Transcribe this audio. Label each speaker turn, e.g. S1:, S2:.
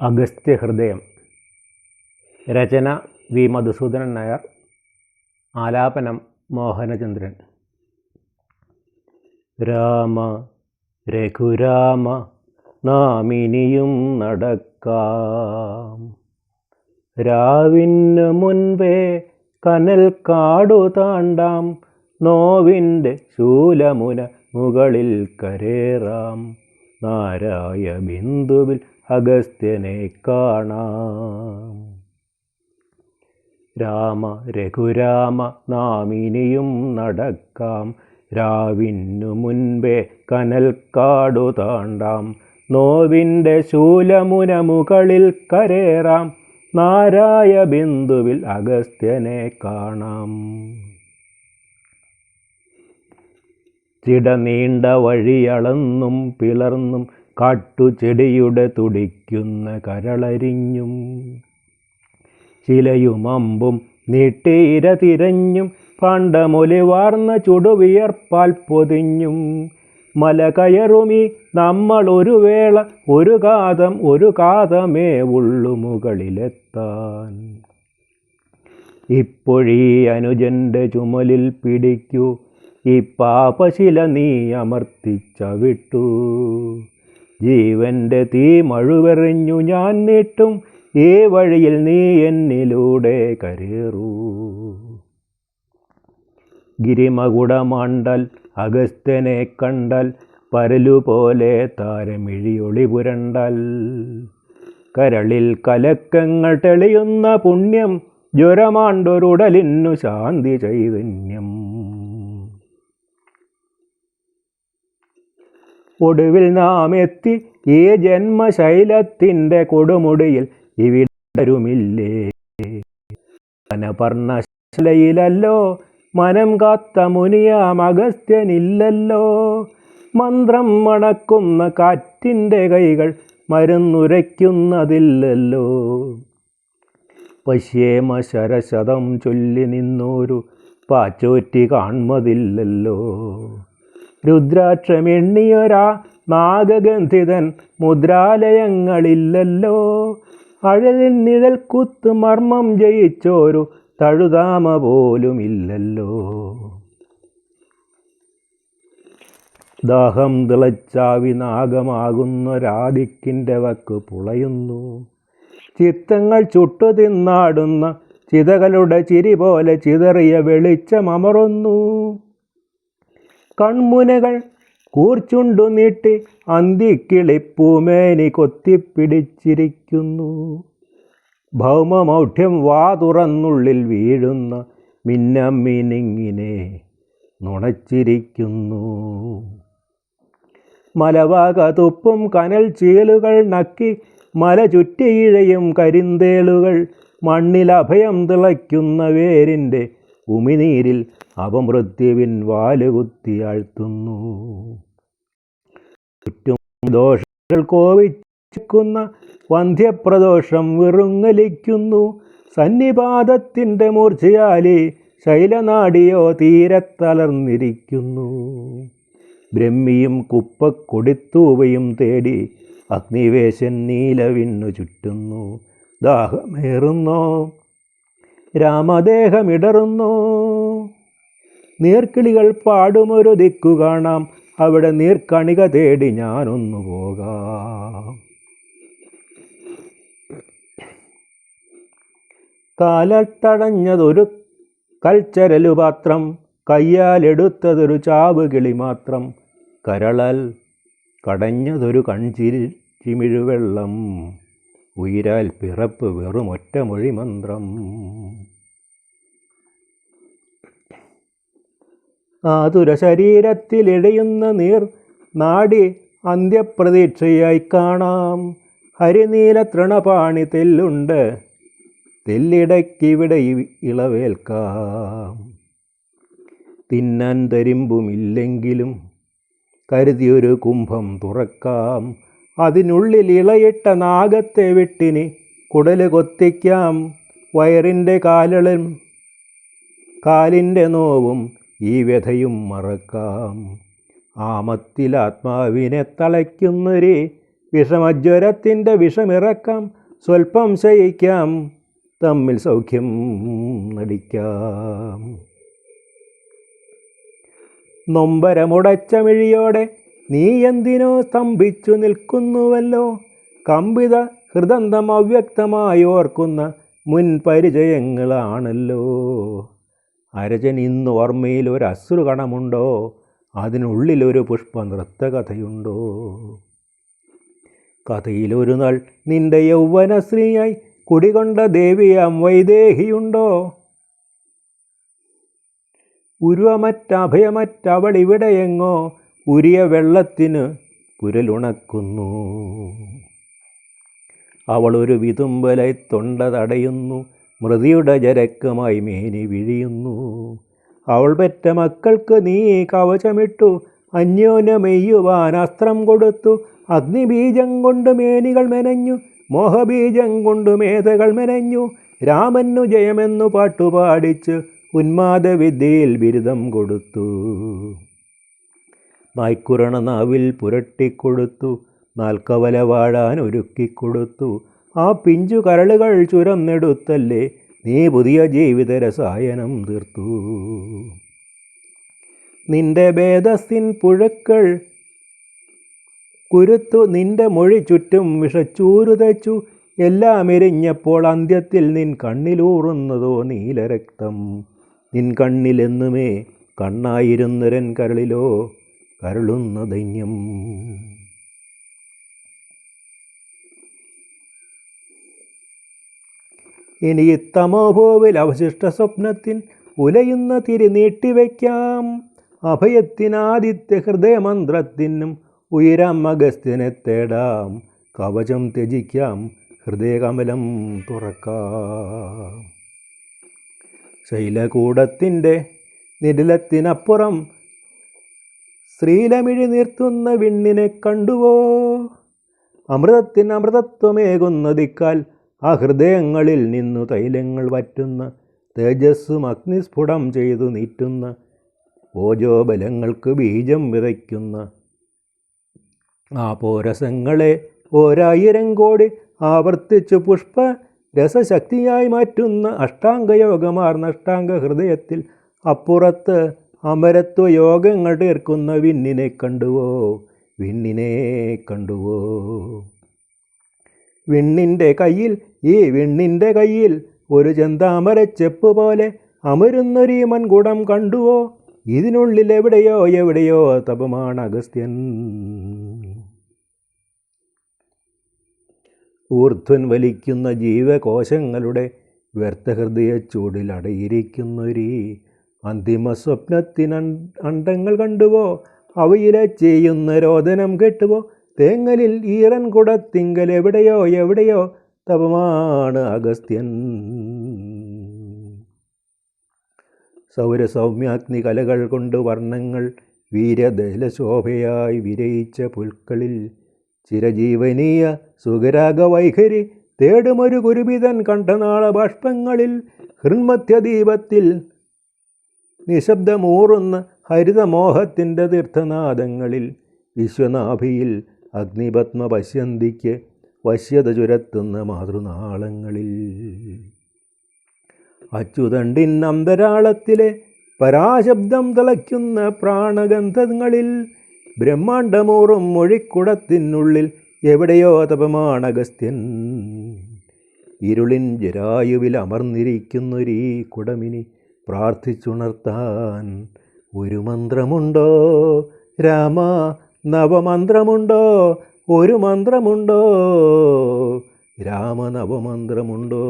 S1: അഗസ്ത്യഹൃദയം രചന വി. മധുസൂദനൻ നായർ. ആലാപനം മോഹനചന്ദ്രൻ. രാമ രഘുരാമ നാമിനിയും നടക്കാം. രാവിന് മുൻപേ കനൽ കാടു താണ്ടാം. നോവിന്റെ ശൂലമുന മുകളിൽ കരേറാം. നാരായ ബിന്ദുവിൽ അഗസ്ത്യനെ കാണാം. രാമ രഘുരാമ നാമിനിയും നടക്കാം. രാവിനു മുൻപേ കനൽ കാടുതാണ്ടാം നോവിന്റെ ശൂലമുന മുകളിൽ കരേറാം. നാരായ ബിന്ദുവിൽ അഗസ്ത്യനെ കാണാം. ചിട നീണ്ട വഴിയളന്നും പിളർന്നും കാട്ടുചെടിയുടെ തുടിക്കുന്ന കരളരിഞ്ഞും ചിലയും അമ്പും നീട്ടീര തിരഞ്ഞും പണ്ടമൊലിവാർന്ന ചുടുവിയർപ്പാൽ പൊതിഞ്ഞും മല കയറുമി നമ്മൾ ഒരു വേള ഒരു കാതം ഒരു കാതമേ ഉള്ളു മുകളിലെത്താൻ. ഇപ്പോഴീ അനുജന്റെ ചുമലിൽ പിടിക്കൂ ഈ പാപശില നീ അമർത്തിച്ച വിട്ടു ജീവന്റെ തീ മഴുവെറിഞ്ഞു ഞാൻ നീട്ടും ഈ വഴിയിൽ നീ എന്നിലൂടെ കരേറൂ. ഗിരിമകുടമാണ്ടൽ അഗസ്ത്യനെ കണ്ടൽ പരലുപോലെ താരമിഴിയൊളി പുരണ്ടൽ. കരളിൽ കലക്കങ്ങൾ തെളിയുന്ന പുണ്യം ജ്വരമാണ്ടൊരുടലിന്നു ശാന്തി ചൈതന്യം. ഒടുവിൽ നാം എത്തി ഈ ജന്മശൈലത്തിന്റെ കൊടുമുടിയിൽ. ഇവിടരുമില്ലേ? വനപർണശലയിലല്ലോ മനം കാത്ത മുനിയാം അഗസ്ത്യനില്ലല്ലോ. മന്ത്രം മണക്കുന്ന കാറ്റിന്റെ കൈകൾ മരുന്നുരയ്ക്കുന്നതില്ലല്ലോ. പശ്യേമ ശരശതം ചൊല്ലി നിന്നോരു പാച്ചോറ്റി കാൺമതില്ലല്ലോ രുദ്രാക്ഷമെണ്ണിയൊരാ നാഗഗന്ധിതൻ മുദ്രാലയങ്ങളില്ലല്ലോ. അഴലിൻ നിഴൽ കുത്ത് മർമ്മം ജയിച്ചോരു തഴുതാമ പോലുമില്ലല്ലോ ദാഹം തിളച്ചാവി നാഗമാകുന്നൊരാദിക്കിന്റെ വക്ക് പുളയുന്നു. ചിത്തങ്ങൾ ചുട്ടു തിന്നാടുന്ന ചിതകളുടെ ചിരി പോലെ ചിതറിയ വെളിച്ചമമറുന്നു. കൺമുനകൾ കൂർച്ചുണ്ടു നീട്ടി അന്തിക്കിളിപ്പൂമേനി കൊത്തിപ്പിടിച്ചിരിക്കുന്നു. ഭൗമമൗഢ്യം വാ തുറന്നുള്ളിൽ വീഴുന്ന മിന്നമ്മിനിങ്ങിനെ നുണച്ചിരിക്കുന്നു. മലവാക തുപ്പും കനൽ ചീലുകൾ നക്കി മല ചുറ്റിയിഴയും കരിന്തേളുകൾ മണ്ണിൽ അഭയം തിളയ്ക്കുന്ന വേരിന്റെ ഉമിനീരിൽ അപമൃത്യുവിൻ വാലുകുത്തി ആഴ്ത്തുന്നു. ചുറ്റും ദോഷങ്ങൾ കോവിച്ചിക്കുന്ന വന്ധ്യപ്രദോഷം വിറുങ്ങലിക്കുന്നു. സന്നിപാതത്തിന്റെ മൂർച്ചയാലി ശൈലനാടിയോ തീരത്തലർന്നിരിക്കുന്നു ബ്രഹ്മിയും കുപ്പക്കൊടിത്തൂവയും തേടി അഗ്നിവേശൻ നീലവിണ്ണു ചുറ്റുന്നു. ദാഹമേറുന്നു. രാമദേഹമിടറുന്നോ. നീർക്കിളികൾ പാടുമൊരു ദിക്കു കാണാം. അവിടെ നീർക്കണിക തേടി ഞാനൊന്നു പോകാം. കാലത്തടഞ്ഞതൊരു കൽച്ചരലു പാത്രം കയ്യാലെടുത്തതൊരു ചാവുകിളി മാത്രം കരളൽ കടഞ്ഞതൊരു കൺചിരി ചിമിഴുവെള്ളം ഉയരാൽ പിറപ്പ് വെറും ഒറ്റമൊഴി മന്ത്രം. ആതുര ശരീരത്തിലിഴയുന്ന നീർ നാടി അന്ത്യപ്രതീക്ഷയായി കാണാം. ഹരിനീല തൃണപാണി തെല്ലുണ്ട്. തെല്ലിടയ്ക്കിവിടെ ഇളവേൽക്കാം. തിന്നാൻ തരിമ്പുമില്ലെങ്കിലും കരുതിയൊരു കുംഭം തുറക്കാം. അതിനുള്ളിൽ ഇളയിട്ട നാഗത്തെ വിട്ടിനി കുടൽ കൊത്തിക്കാം. വയറിന്റെ കാലളും കാലിന്റെ നോവും ഈ വ്യഥയും മറക്കാം. ആമത്തിൽ ആത്മാവിനെ തളയ്ക്കുന്നൊരു വിഷമജ്വരത്തിന്റെ വിഷമിറക്കാം. സ്വൽപ്പം ശയിക്കാം തമ്മിൽ സൗഖ്യം നടിക്കാം. നൊമ്പരമുടച്ചമിഴിയോടെ നീ എന്തിനോ സ്തംഭിച്ചു നിൽക്കുന്നുവല്ലോ. കമ്പിത ഹൃദന്തം അവ്യക്തമായി ഓർക്കുന്ന മുൻ പരിചയങ്ങളാണല്ലോ അരജൻ ഇന്ന് ഓർമ്മയിൽ ഒരു അശ്രുകണമുണ്ടോ? അതിനുള്ളിലൊരു പുഷ്പ നൃത്തകഥയുണ്ടോ കഥയിലൊരു നാൾ നിന്റെ യൗവനശ്രീയായി കുടികൊണ്ട ദേവിയാം വൈദേഹിയുണ്ടോ? ഉരുവമറ്റഭയമറ്റവൾ ഇവിടെയെങ്ങോ ഉരിയ വെള്ളത്തിന് പുരലുണക്കുന്നു അവളൊരു ഒരു വിതുമ്പലായി തൊണ്ട തടയുന്നു മൃതിയുടെ ജരക്കമായി മേനി വിഴിയുന്നു. അവൾ പെറ്റ മക്കൾക്ക് നീ കവചമിട്ടു അന്യോന്യമെയ്യുവാൻ അസ്ത്രം കൊടുത്തു. അഗ്നിബീജം കൊണ്ട് മേനികൾ മെനഞ്ഞു മോഹബീജം കൊണ്ട് മേധകൾ മെനഞ്ഞു. രാമനു ജയമെന്നു പാട്ടുപാടിച്ച് ഉന്മാദവിദ്യയിൽ ബിരുദം കൊടുത്തു. മായ്ക്കുറണ നാവിൽ പുരട്ടിക്കൊടുത്തു നാൽക്കവല വാഴാൻ ഒരുക്കിക്കൊടുത്തു. ആ പിഞ്ചു കരളുകൾ ചുരന്നെടുത്തല്ലേ? നീ പുതിയ ജീവിത രസായനം തീർത്തു. നിന്റെ ഭേദസ്സിൻ പുഴക്കൾ കുരുത്തു നിന്റെ മൊഴി ചുറ്റും വിഷച്ചൂരുതച്ചു. എല്ലാം എരിഞ്ഞപ്പോൾ അന്ത്യത്തിൽ നിൻ കണ്ണിലൂറുന്നതോ നീലരക്തം. നിൻ കണ്ണിലെന്നുമേ കണ്ണായിരുന്നരൻ കരളിലോ കരളുന്ന ദൈന്യം. ഇനി തമോഭോവിൽ അവശിഷ്ട സ്വപ്നത്തിൻ ഉലയുന്ന തിരി നീട്ടിവെക്കാം. അഭയത്തിനാദിത്യ ഹൃദയമന്ത്രത്തിനും ഉയരാം അഗസ്ത്യനെ തേടാം. കവചം ത്യജിക്കാം ഹൃദയകമലം തുറക്കാം. ശൈലകൂടത്തിന്റെ നിടിലത്തിനപ്പുറം ശ്രീലമിഴി നിർത്തുന്ന വിണ്ണിനെ കണ്ടുവോ? അമൃതത്തിന് അമൃതത്വമേകുന്ന ദിക്കാൽ ആ ഹൃദയങ്ങളിൽ നിന്നു തൈലങ്ങൾ വറ്റുന്ന തേജസ്സും അഗ്നിസ്ഫുടം ചെയ്തു നീറ്റുന്ന ഓജോബലങ്ങൾക്ക് ബീജം വിതയ്ക്കുന്ന. ആ പോരസങ്ങളെ ഓരായിരം കോടി ആവർത്തിച്ചു പുഷ്പ രസശക്തിയായി മാറ്റുന്ന അഷ്ടാംഗയോഗമാർന്ന അഷ്ടാംഗ ഹൃദയത്തിൽ അപ്പുറത്ത് അമരത്വ യോഗങ്ങൾ തീർക്കുന്ന വിണ്ണിനെ കണ്ടുവോ? വിണ്ണിനെ കണ്ടുവോ? വിണ്ണിന്റെ കയ്യിൽ ഈ വിണ്ണിന്റെ കയ്യിൽ ഒരു ചെന്താമരച്ചെപ്പ് പോലെ അമരുന്നൊരു മൺകുടം കണ്ടുവോ? ഇതിനുള്ളിൽ എവിടെയോ എവിടെയോ തപമാണ് അഗസ്ത്യൻ. ഊർധ്വൻ വലിക്കുന്ന ജീവകോശങ്ങളുടെ വ്യർത്ഥഹൃദയ ചൂടിലടയിരിക്കുന്നൊരു അന്തിമ സ്വപ്നത്തിന് അണ്ടങ്ങൾ കണ്ടുവോ? അവയിലെ ചെയ്യുന്ന രോദനം കെട്ടുവോ? തേങ്ങലിൽ ഈറൻ കുടത്തിങ്കൽ എവിടെയോ എവിടെയോ തപമാണ് അഗസ്ത്യൻ. സൗരസൗമ്യാഗ്നി കലകൾ കൊണ്ട് വർണങ്ങൾ വീരദലശോഭയായി വിരയിച്ച പുൽക്കളിൽ ചിരജീവനീയ സുഖരാഗവൈഖരി തേടുമൊരു കുരുപിതൻ കണ്ഠനാള ബാഷ്പങ്ങളിൽ ഹൃന്മധ്യദീപത്തിൽ നിശബ്ദമൂറുന്ന ഹരിതമോഹത്തിന്റെ തീർത്ഥനാദങ്ങളിൽ വിശ്വനാഭിയിൽ അഗ്നിപത്മ പശ്യന്തിക്ക് വശ്യത ചുരത്തുന്ന മാതൃനാളങ്ങളിൽ. അച്യുതണ്ടിൻ അന്തരാളത്തിലെ പരാശബ്ദം തിളയ്ക്കുന്ന പ്രാണഗന്ധങ്ങളിൽ ബ്രഹ്മാണ്ടമൂറും മൊഴിക്കുടത്തിനുള്ളിൽ എവിടെയോ തപമാണഗസ്ത്യൻ. ഇരുളിൻ ജരായുവിൽ അമർന്നിരിക്കുന്നൊരീ കുടമിനി പ്രാർത്ഥിച്ചുണർത്താൻ ഒരു മന്ത്രമുണ്ടോ? രാമ നവമന്ത്രമുണ്ടോ? ഒരു മന്ത്രമുണ്ടോ? രാമനവമന്ത്രമുണ്ടോ?